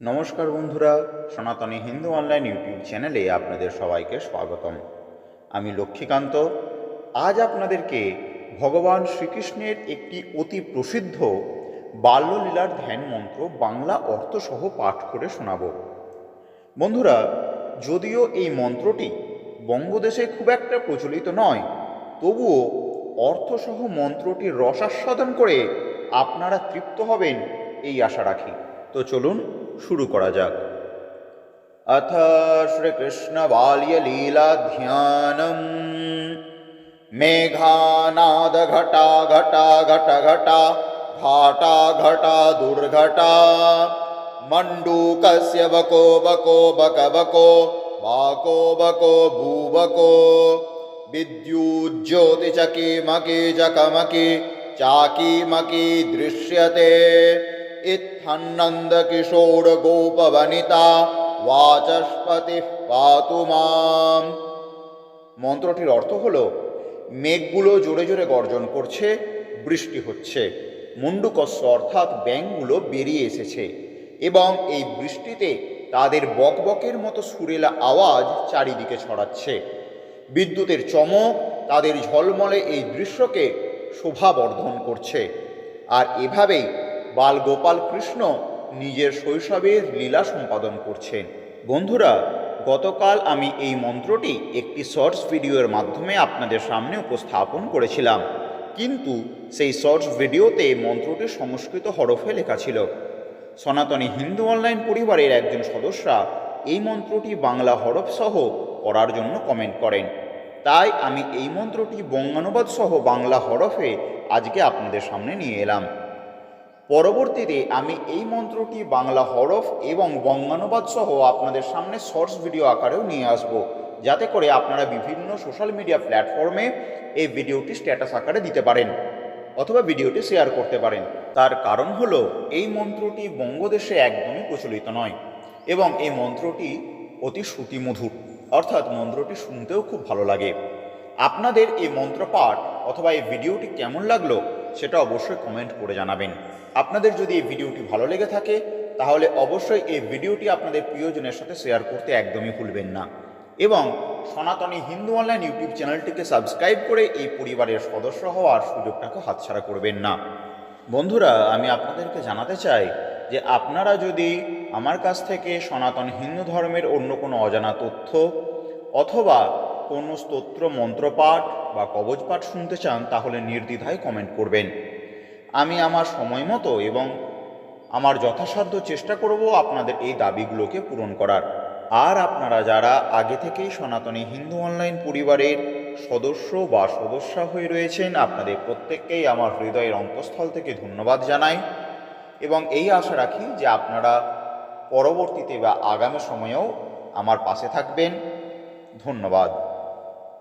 নমস্কার বন্ধুরা, সনাতনী হিন্দু অনলাইন ইউটিউব চ্যানেলে আপনাদের সবাইকে স্বাগতম। আমি লক্ষ্মীকান্ত। আজ আপনাদেরকে ভগবান শ্রীকৃষ্ণের একটি অতি প্রসিদ্ধ বাল্যলীলার ধ্যান মন্ত্র বাংলা অর্থসহ পাঠ করে শোনাব। বন্ধুরা, যদিও এই মন্ত্রটি বঙ্গদেশে খুব একটা প্রচলিত নয়, তবুও অর্থসহ মন্ত্রটির রসাস্বাদন করে আপনারা তৃপ্ত হবেন, এই আশা রাখি। তো চলুন শুরু করা যাক अथ श्रीकृष्णबाल्यलीलाध्यानम् मेघानादघटा घटा घट घटा घाटा घटा दुर्घटा मण्डूकस्य बको बको बक बको बाको बको भूबको विद्युज्योतिचकीमकी चकमकी चाकीमकी दृश्यते ইত্থান্নন্দকিশোরগোপবনিতা ওয়াচস্পতি পাতু মাম। মন্ত্রটির অর্থ হল, মেঘগুলো জোরে জোরে গর্জন করছে, বৃষ্টি হচ্ছে। মুন্ডুকস্য অর্থাৎ ব্যাঙগুলো বেরিয়ে এসেছে এবং এই বৃষ্টিতে তাদের বকবকের মতো সুরেলা আওয়াজ চারিদিকে ছড়াচ্ছে। বিদ্যুতের চমক তাদের ঝলমলে এই দৃশ্যকে শোভাবর্ধন করছে। আর এভাবেই বালগোপাল কৃষ্ণ নিজের শৈশবের লীলা সম্পাদন করছেন। বন্ধুরা, গতকাল আমি এই মন্ত্রটি একটি শর্টস ভিডিওর মাধ্যমে আপনাদের সামনে উপস্থাপন করেছিলাম। কিন্তু সেই শর্টস ভিডিওতে মন্ত্রটি সংস্কৃত হরফে লেখা ছিল। সনাতনী হিন্দু অনলাইন পরিবারের একজন সদস্যা এই মন্ত্রটি বাংলা হরফ সহ পড়ার জন্য কমেন্ট করেন। তাই আমি এই মন্ত্রটি বঙ্গানুবাদ সহ বাংলা হরফে আজকে আপনাদের সামনে নিয়ে এলাম। পরবর্তীতে আমি এই মন্ত্রটি বাংলা হরফ এবং বঙ্গানুবাদ সহ আপনাদের সামনে শর্টস ভিডিও আকারেও নিয়ে আসব, যাতে করে আপনারা বিভিন্ন সোশ্যাল মিডিয়া প্ল্যাটফর্মে এই ভিডিওটি স্ট্যাটাস আকারে দিতে পারেন অথবা ভিডিওটি শেয়ার করতে পারেন। তার কারণ হলো, এই মন্ত্রটি বঙ্গদেশে একদমই প্রচলিত নয় এবং এই মন্ত্রটি অতি শ্রুতিমধুর, অর্থাৎ মন্ত্রটি শুনতেও খুব ভালো লাগে। আপনাদের এই মন্ত্রপাঠ অথবা এই ভিডিওটি কেমন লাগল সেটা অবশ্যই কমেন্ট করে জানাবেন। আপনাদের যদি এই ভিডিওটি ভালো লেগে থাকে, তাহলে অবশ্যই এই ভিডিওটি আপনাদের প্রিয়জনের সাথে শেয়ার করতে একদমই ভুলবেন না। এবং সনাতনী হিন্দু অনলাইন ইউটিউব চ্যানেলটিকে সাবস্ক্রাইব করে এই পরিবারের সদস্য হওয়ার সুযোগটাকে হাতছাড়া করবেন না। বন্ধুরা, আমি আপনাদেরকে জানাতে চাই যে আপনারা যদি আমার কাছ থেকে সনাতন হিন্দু ধর্মের অন্য কোনো অজানা তথ্য অথবা কোনো স্তোত্র, মন্ত্রপাঠ বা কবচপাঠ শুনতে চান, তাহলে নির্দ্বিধায় কমেন্ট করবেন। আমি আমার সময় মতো এবং আমার যথাসাধ্য চেষ্টা করব আপনাদের এই দাবিগুলোকে পূরণ করার। আর আপনারা যারা আগে থেকেই সনাতনী হিন্দু অনলাইন পরিবারের সদস্য বা সদস্যা হয়ে রয়েছেন, আপনাদের প্রত্যেককেই আমার হৃদয়ের অন্তঃস্থল থেকে ধন্যবাদ জানাই। এবং এই আশা রাখি যে আপনারা পরবর্তীতে বা আগামী সময়েও আমার পাশে থাকবেন। ধন্যবাদ।